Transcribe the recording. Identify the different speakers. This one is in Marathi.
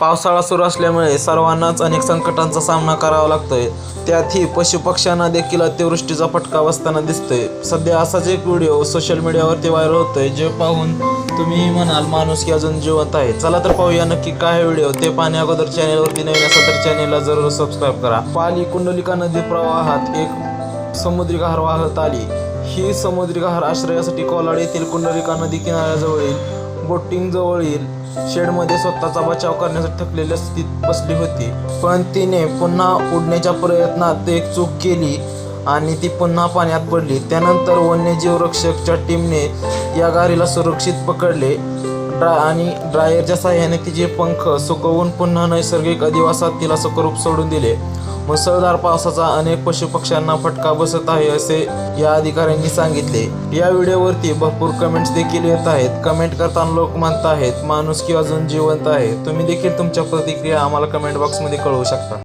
Speaker 1: पावसाळा सुरू असल्यामुळे सर्वांनाच अनेक संकटांचा सामना करावा लागतोय. त्यातही पशुपक्ष्यांना देखील अतिवृष्टीचा फटका बसताना दिसतोय. सध्या असाच एक व्हिडिओ सोशल मीडियावरती व्हायरल होतोय जे पाहून तुम्ही म्हणाल माणूस की अजून जिवंत आहे. चला तर पाहूया नक्की काय व्हिडिओ. ते पाहण्या अगोदर चॅनेलवरती नवीन असेल तर चॅनेलला जरूर सबस्क्राईब करा. पाली कुंडलिका नदी प्रवाहात एक समुद्रीगहार वाहत आली. ही समुद्रीगहार आश्रयासाठी कोलाड येथील कुंडलिका नदी किनाऱ्याजवळील बोटिंग जवळील शेडमध्ये स्वतःचा बचाव करण्यासाठी थकलेल्या स्थितीत बसली होती. पण तिने पुन्हा उडण्याच्या प्रयत्नात एक चूक केली आणि ती पुन्हा पाण्यात पडली. त्यानंतर वन्यजीव रक्षकच्या टीमने या गारीला सुरक्षित पकडले. ड्रा आणि ड्रायरच्या साह्याने तिचे पंख सुकवून पुन्हा नैसर्गिक अधिवासात तिला सुखरूप सोडून दिले. मुसळधार पावसाचा अनेक पशुपक्ष्यांना फटका बसत आहे असे या अधिकाऱ्यांनी सांगितले. या व्हिडिओवरती भरपूर कमेंट्स देखील येत आहेत. कमेंट करताना लोक मानत आहेत माणूस की अजून जिवंत आहे. तुम्ही देखील तुमच्या प्रतिक्रिया आम्हाला कमेंट बॉक्समध्ये कळवू शकता.